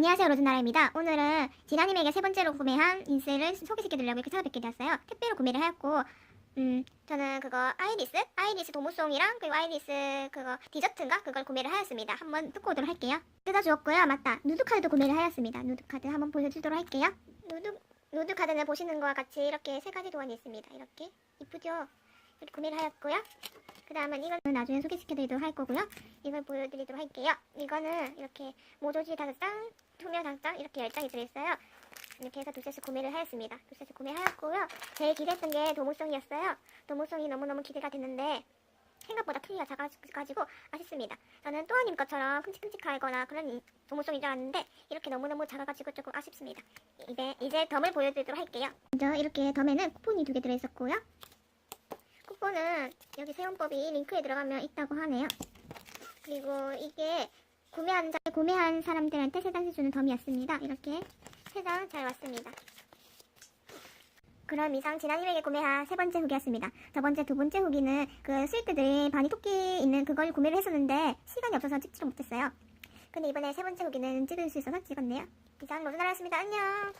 안녕하세요 로즈나라입니다. 오늘은 진아님에게 세 번째로 구매한 인스를 소개시켜드리려고 이렇게 찾아뵙게 되었어요. 택배로 구매를 하였고 음 저는 그거 아이리스 아이리스 도무송이랑 그리고 아이리스 그거 디저트인가 그걸 구매를 하였습니다. 한번 뜯고 오도록 할게요. 뜯어주었고요. 맞다 누드 카드도 구매를 하였습니다. 누드 카드 한번 보여주도록 할게요. 누드 누드 카드는 보시는 거와 같이 이렇게 세 가지 도안이 있습니다. 이렇게 이쁘죠? 이렇게 구매를 하였고요. 그 다음은 이건 나중에 소개시켜드리도록 할 거고요. 이걸 보여드리도록 할게요. 이거는 이렇게 모조지 다섯 장, 투명 다섯 장 이렇게 열 장이 들어있어요. 이렇게 해서 두 세트 구매를 하였습니다. 두 세트 구매하였고요. 제일 기대했던 게 도무송이었어요. 도무송이 너무너무 기대가 됐는데 생각보다 크기가 작아가지고 아쉽습니다. 저는 또아님 것처럼 큼직큼직하거나 그런 이- 도무송인 줄 알았는데 이렇게 너무너무 작아가지고 조금 아쉽습니다. 이제, 이제 덤을 보여드리도록 할게요. 먼저 이렇게 덤에는 쿠폰이 두 개 들어있었고요. 쿠폰은 여기 세원법이 링크에 들어가면 있다고 하네요. 그리고 이게 구매한 자, 구매한 사람들한테 세 장씩 주는 덤이었습니다. 이렇게 세 장 잘 왔습니다. 그럼 이상 지난님에게 구매한 세 번째 후기였습니다. 저 번째 두 번째 후기는 그 스위트들이 바니 토끼 있는 그걸 구매를 했었는데 시간이 없어서 찍지를 못했어요. 근데 이번에 세 번째 후기는 찍을 수 있어서 찍었네요. 이상 로즈나라였습니다. 안녕.